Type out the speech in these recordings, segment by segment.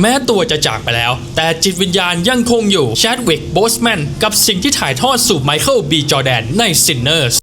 แม้ตัวจะจากไปแล้ว แต่จิตวิญญาณยังคงอยู่แชดวิกโบสแมนกับสิ่งที่ถ่ายทอดสู่ไมเคิลบีจอแดนในซินเนอร์ส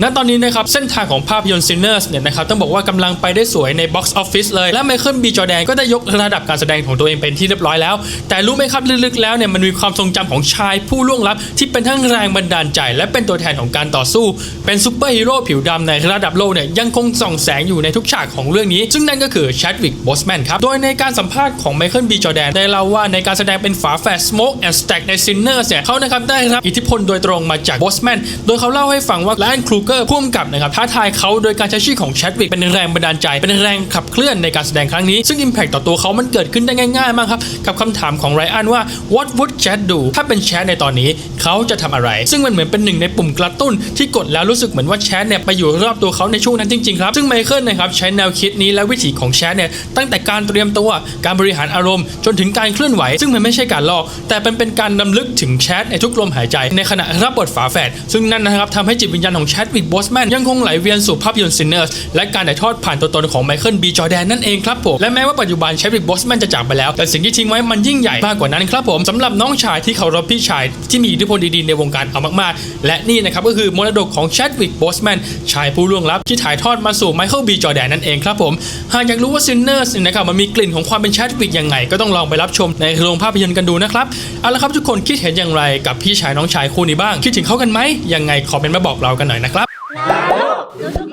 ณตอนนี้นะครับเส้นทางของภาพยนตร์ Sinners เนี่ยนะครับต้องบอกว่ากำลังไปได้สวยใน Box Office เลย และไมเคิลบีจอแดนก็ได้ยกระดับการแสดงของตัวเองเป็นที่เรียบร้อยแล้ว แต่รู้ไหมครับลึกๆแล้วเนี่ยมันมีความทรงจำของชายผู้ล่วงลับ ที่เป็นทั้งแรงบันดาลใจ และเป็นตัวแทนของการต่อสู้ เป็นซูเปอร์ฮีโร่ผิวดำในระดับโลกเนี่ยยังคงส่องแสงอยู่ในทุกฉากของเรื่องนี้ ซึ่งนั่นก็คือ Chadwick Boseman ครับโดยในการสัมภาษณ์ของไมเคิลบีจอแดนได้เล่าว่าในการแสดงเป็นฝาแฝด Smoke and Stack ใน Sinners เนี่ยเขานะครับได้รับอิทธิพลโดยตรงมาจาก Boseman โดยเขาเล่าให้ฟังว่าแลนครูเกอร์พ่วงกับนะครับท้าทายเขาโดยการใช้ชื่อของ Chadwick เป็นแรงบันดาลใจ เป็นแรงขับเคลื่อนในการแสดงครั้งนี้ ซึ่ง Impact ต่อตัวเขามันเกิดขึ้นได้ง่ายๆมากครับ กับคำถามของไรอันว่า What would Chad do ถ้าเป็นแชทในตอนนี้เขาจะทำอะไร ซึ่งมันเหมือนเป็นหนึ่งในปุ่มกระตุ้น ที่กดแล้วรู้สึกเหมือนว่าแชทเนี่ยไปอยู่รอบตัวเขาในช่วงนั้นจริงๆครับซึ่งไมเคิลนะครับใช้แนวคิดนี้และวิถีของแชทเนี่ยตั้งแต่การเตรียมตัวการบริหารอารมณ์ จนถึงการเคลื่อนไหว ซึ่งมันไม่ใช่การลอกแต่เป็นเป็นการนำลึกถึงแชทในทุกลมหายใจ ในขณะรับบทฝาแฝดซึ่งนั่นนะครับทำให้จิตวิญญาณของแชทวิกบอสแมนยังคงไหลเวียนสู่ภาพยนตร์ Sinners และการถ่ายทอดผ่านตัวตนของไมเคิลบีจอแดนนั่นเองครับผมและแม้ว่าปัจจุบันแชทวิกบอสแมนจะจากไปแล้ว แต่สิ่งที่ทิ้งไว้มันยิ่งใหญ่มากกว่านั้นครับผมสำหรับน้องชายที่เคารพพี่ชายที่มีอิทธิพลดีๆในวงการเอามากๆ และนี่นะครับก็คือมรดกของแชดวิกบอสแมนชายผู้ล่วงลับที่ถ่ายทอดมาสู่ไมเคิลบีจอแดนนั่นเองครับผมหากอยากรู้ว่า Sinners เนี่ยนะครับมันมีกลิ่นของความเป็นแชดวิกยังไง ก็ต้องลองไปรับชมในโรงภาพยนตร์กันดูนะครับเอาละครับทุกคนคิดเห็นอย่างไรกับพี่ชายน้องชายคู่นี้บ้าง คิดถึงเขากันไหมยังไงคอมเมนต์มาบอกเรากันหน่อยนะครับ 여섯